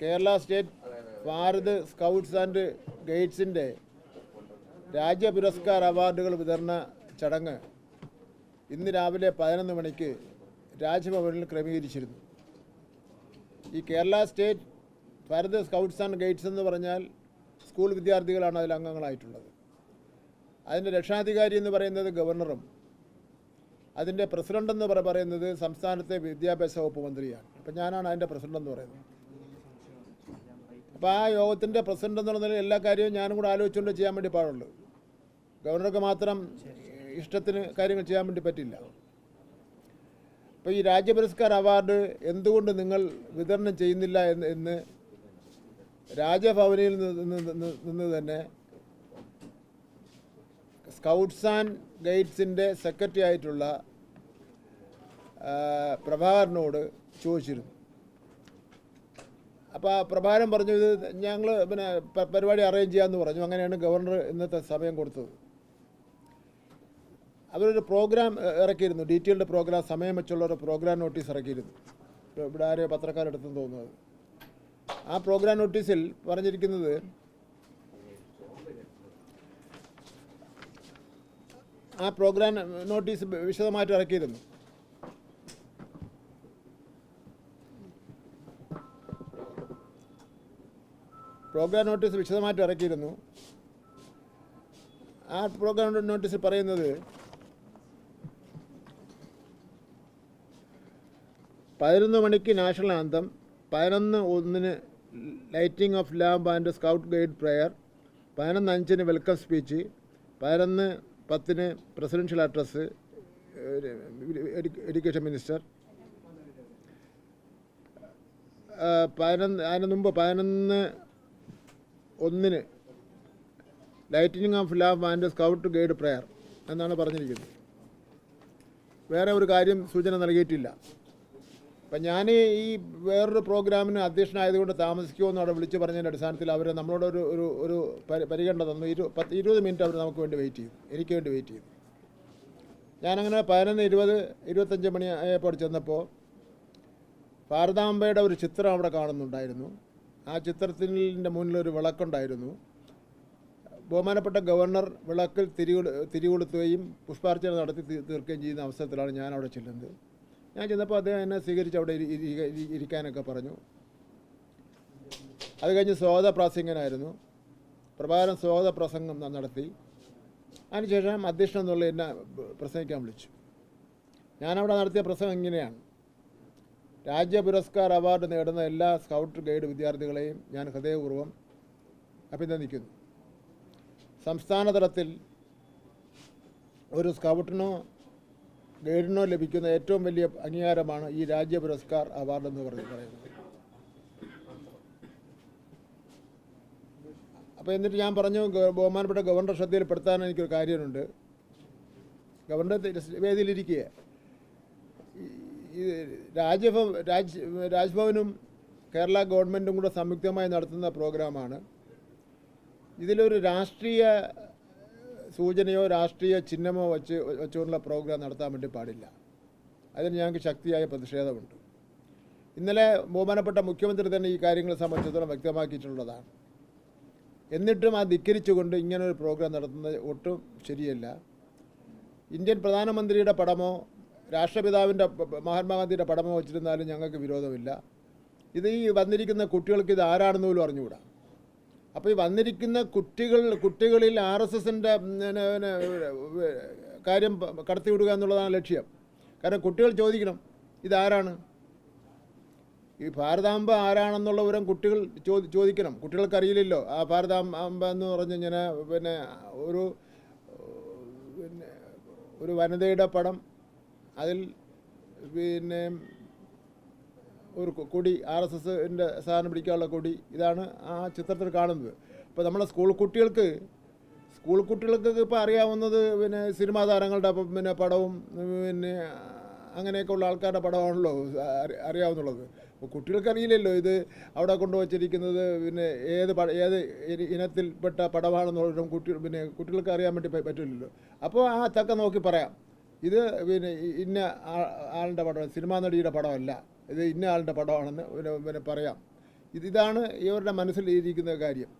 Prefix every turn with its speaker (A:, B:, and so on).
A: Kerala state Bharat scouts and ഗൈഡ്സിന്റെ Rajya Puraskar അവാർഡുകൾ വിതരണ ചടങ്ങ് ഇന്ന് രാവിലെ പതിനൊന്ന് മണിക്ക് രാജ്ഭവനിൽ ക്രമീകരിച്ചിരുന്നു. ഈ Kerala state Bharat scouts and guides എന്ന് പറഞ്ഞാൽ സ്കൂൾ വിദ്യാർത്ഥികളാണ് അതിൽ അംഗങ്ങളായിട്ടുള്ളത്. അതിന്റെ രക്ഷാധികാരി എന്ന് പറയുന്നത് ഗവർണറും അതിന്റെ പ്രസിഡന്റ് എന്ന് പറയുന്നത് സംസ്ഥാനത്തെ വിദ്യാഭ്യാസ വകുപ്പ് മന്ത്രിയാണ്. അപ്പം ഞാനാണ് അതിന്റെ പ്രസിഡന്റ് എന്ന് പറയുന്നത്. അപ്പോൾ ആ യോഗത്തിന്റെ പ്രസിഡന്റ് എന്നുള്ള നിലയിൽ എല്ലാ കാര്യവും ഞാനും കൂടെ ആലോചിച്ചുകൊണ്ട് ചെയ്യാൻ വേണ്ടി പാടുള്ളൂ. ഗവർണർക്ക് മാത്രം ഇഷ്ടത്തിന് കാര്യങ്ങൾ ചെയ്യാൻ വേണ്ടി പറ്റില്ല. അപ്പോൾ ഈ രാജ്യപുരസ്കാർ അവാർഡ് എന്തുകൊണ്ട് നിങ്ങൾ വിതരണം ചെയ്യുന്നില്ല എന്ന് എന്ന് രാജഭവനിൽ നിന്ന് തന്നെ സ്കൗട്ട്സ് ആൻഡ് ഗൈഡ്സിന്റെ സെക്രട്ടറി ആയിട്ടുള്ള പ്രഭാകരനോട് ചോദിച്ചിരുന്നു. അപ്പോൾ പ്രഭാരം പറഞ്ഞു ഇത് ഞങ്ങൾ പിന്നെ പരിപാടി അറേഞ്ച് ചെയ്യാമെന്ന് പറഞ്ഞു. അങ്ങനെയാണ് ഗവർണർ ഇന്നത്തെ സമയം കൊടുത്തത്. അവരൊരു പ്രോഗ്രാം ഇറക്കിയിരുന്നു. ഡീറ്റെയിൽഡ് പ്രോഗ്രാം സമയം വെച്ചുള്ള ഒരു പ്രോഗ്രാം നോട്ടീസ് ഇറക്കിയിരുന്നു. ഇവിടെ ആരെയോ പത്രക്കാരെടുത്തെന്ന് തോന്നുന്നത് ആ പ്രോഗ്രാം നോട്ടീസിൽ പറഞ്ഞിരിക്കുന്നത് ആ പ്രോഗ്രാം നോട്ടീസ് വിശദമായിട്ട് ഇറക്കിയിരുന്നു. പ്രോഗ്രാം നോട്ടീസ് വിശദമായിട്ട് ഇറക്കിയിരുന്നു. ആ പ്രോഗ്രാം നോട്ടീസിൽ പറയുന്നത് പതിനൊന്ന് മണിക്ക് നാഷണൽ ആന്തം പതിനൊന്ന് ഒന്നിന് lighting of lamp and scout guide prayer പതിനൊന്ന് അഞ്ചിന് വെൽക്കം സ്പീച്ച് പതിനൊന്ന് പത്തിന് പ്രസിഡൻഷ്യൽ അഡ്രസ്സ് എഡ്യൂക്കേഷൻ മിനിസ്റ്റർ പതിനൊന്ന് അതിന് മുമ്പ് പതിനൊന്ന് ഒന്നിന് lighting of lamp and scout guide prayer എന്നാണ് പറഞ്ഞിരിക്കുന്നത്. വേറെ ഒരു കാര്യം സൂചന നൽകിയിട്ടില്ല. അപ്പം ഞാൻ ഈ വേറൊരു പ്രോഗ്രാമിന് അധ്യക്ഷനായതുകൊണ്ട് താമസിക്കുമെന്ന് അവിടെ വിളിച്ച് പറഞ്ഞതിന്റെ അടിസ്ഥാനത്തിൽ അവർ നമ്മളോട് ഒരു ഒരു ഒരു പരി- പരിഗണന തന്നു. ഇരു പത്ത് ഇരുപത് മിനിറ്റ് അവർ നമുക്ക് വേണ്ടി വെയിറ്റ് ചെയ്തു എനിക്ക് വേണ്ടി വെയിറ്റ് ചെയ്തു ഞാനങ്ങനെ പതിനൊന്ന് ഇരുപത് ഇരുപത്തഞ്ച് മണി ആയപ്പോൾ ചെന്നപ്പോൾ ഭാരതാംബയുടെ ഒരു ചിത്രം അവിടെ കാണുന്നുണ്ടായിരുന്നു. ആ ചിത്രത്തിന്റെ മുന്നിൽ ഒരു വിളക്കുണ്ടായിരുന്നു. ബഹുമാനപ്പെട്ട ഗവർണർ വിളക്കിൽ തിരി തിരികൊളുത്തുകയും പുഷ്പാർച്ചന നടത്തി തീർക്കുകയും ചെയ്യുന്ന അവസരത്തിലാണ് ഞാൻ അവിടെ ചെല്ലുന്നത്. ഞാൻ ചെന്നപ്പോൾ അദ്ദേഹം എന്നെ സ്വീകരിച്ച് അവിടെ ഇരി- ഇരി- ഇരി- ഇരിക്കാനൊക്കെ പറഞ്ഞു. അത് കഴിഞ്ഞ് സ്വാഗത പ്രാസംഗനായിരുന്നു. പ്രഭാകരൻ സ്വാഗത പ്രസംഗം നടത്തി. അതിനുശേഷം അധ്യക്ഷൻ എന്നുള്ള എന്നെ പ്രസംഗിക്കാൻ വിളിച്ചു. ഞാനവിടെ നടത്തിയ പ്രസംഗം ഇങ്ങനെയാണ്. രാജ്യ പുരസ്കാർ അവാർഡ് നേടുന്ന എല്ലാ സ്കൗട്ട് ഗൈഡ് വിദ്യാർത്ഥികളെയും ഞാൻ ഹൃദയപൂർവം അഭിനന്ദിക്കുന്നു. സംസ്ഥാന തലത്തിൽ ഒരു സ്കൗട്ടിനോ ഗൈഡിനോ ലഭിക്കുന്ന ഏറ്റവും വലിയ അംഗീകാരമാണ് ഈ രാജ്യ പുരസ്കാർ അവാർഡ് എന്ന് പറഞ്ഞു പറയുന്നത്. അപ്പോൾ എന്നിട്ട് ഞാൻ പറഞ്ഞു ബഹുമാനപ്പെട്ട ഗവർണർ ശ്രദ്ധയിൽപ്പെടുത്താൻ എനിക്കൊരു കാര്യമുണ്ട്. ഗവർണർ വേദിയിലിരിക്കുകയാണ്. വേദിയിലിരിക്കുക ഈ രാജ്യഭവൻ രാജ് രാജ്ഭവനും കേരള ഗവൺമെന്റും കൂടെ സംയുക്തമായി നടത്തുന്ന പ്രോഗ്രാമാണ്. ഇതിലൊരു രാഷ്ട്രീയ സൂചനയോ രാഷ്ട്രീയ ചിഹ്നമോ വച്ച് വെച്ചുകൊണ്ടുള്ള പ്രോഗ്രാം നടത്താൻ വേണ്ടി പാടില്ല. അതിന് ഞങ്ങൾക്ക് ശക്തിയായ പ്രതിഷേധമുണ്ട്. ഇന്നലെ ബഹുമാനപ്പെട്ട മുഖ്യമന്ത്രി തന്നെ ഈ കാര്യങ്ങളെ സംബന്ധിച്ചിടത്തോളം വ്യക്തമാക്കിയിട്ടുള്ളതാണ്. എന്നിട്ടും ആ ധിക്കരിച്ചുകൊണ്ട് ഇങ്ങനൊരു പ്രോഗ്രാം നടത്തുന്നത് ഒട്ടും ശരിയല്ല. ഇന്ത്യൻ പ്രധാനമന്ത്രിയുടെ പടമോ രാഷ്ട്രപിതാവിന്റെ മഹാത്മാഗാന്ധിയുടെ പടമോ വെച്ചിരുന്നാലും ഞങ്ങൾക്ക് വിരോധമില്ല. ഇത് ഈ വന്നിരിക്കുന്ന കുട്ടികൾക്ക് ഇത് ആരാണെന്ന് പോലും അറിഞ്ഞുകൂടാ. അപ്പോൾ ഈ വന്നിരിക്കുന്ന കുട്ടികൾ കുട്ടികളിൽ ആർ എസ് എസിന്റെ കാര്യം കടത്തിവിടുക എന്നുള്ളതാണ് ലക്ഷ്യം. കാരണം കുട്ടികൾ ചോദിക്കണം ഇതാരാണ്? ഈ ഭാരതാംബ ആരാണെന്നുള്ള വിവരം കുട്ടികൾ ചോദി ചോദിക്കണം. കുട്ടികൾക്ക് അറിയില്ലല്ലോ ആ ഭാരതാംബ എന്ന് പറഞ്ഞ് ഇങ്ങനെ പിന്നെ ഒരു പിന്നെ ഒരു വനിതയുടെ പടം അതിൽ പിന്നെ ഒരു കൊടി ആർ എസ് എസിന്റെ സാധനം പിടിക്കാനുള്ള കൊടി ഇതാണ് ആ ചിത്രത്തിൽ കാണുന്നത്. അപ്പോൾ നമ്മളെ സ്കൂൾ കുട്ടികൾക്ക് സ്കൂൾ കുട്ടികൾക്ക് ഇപ്പോൾ അറിയാവുന്നത് പിന്നെ സിനിമാ താരങ്ങളുടെ പിന്നെ പടവും പിന്നെ അങ്ങനെയൊക്കെ ഉള്ള ആൾക്കാരുടെ പടമാണല്ലോ അറി- അറിയാവുന്നുള്ളത്. അപ്പോൾ കുട്ടികൾക്ക് അറിയില്ലല്ലോ ഇത് അവിടെ കൊണ്ടുവച്ചിരിക്കുന്നത് പിന്നെ ഏത് പട ഏത് ഇനത്തിൽപ്പെട്ട പടമാണെന്നുള്ളതും കുട്ടി പിന്നെ കുട്ടികൾക്ക് അറിയാൻ വേണ്ടി പറ്റില്ലല്ലോ. അപ്പോൾ ആ തക്ക നോക്കി പറയാം. ഇത് പിന്നെ ഇന്ന ആളുടെ പടം സിനിമാ നടിയുടെ പടമല്ല. ഇത് ഇന്ന ആളുടെ പടമാണെന്ന് പിന്നെ പിന്നെ പറയാം. ഇത് ഇതാണ് ഇവരുടെ മനസ്സിൽ ഇരിക്കുന്ന കാര്യം.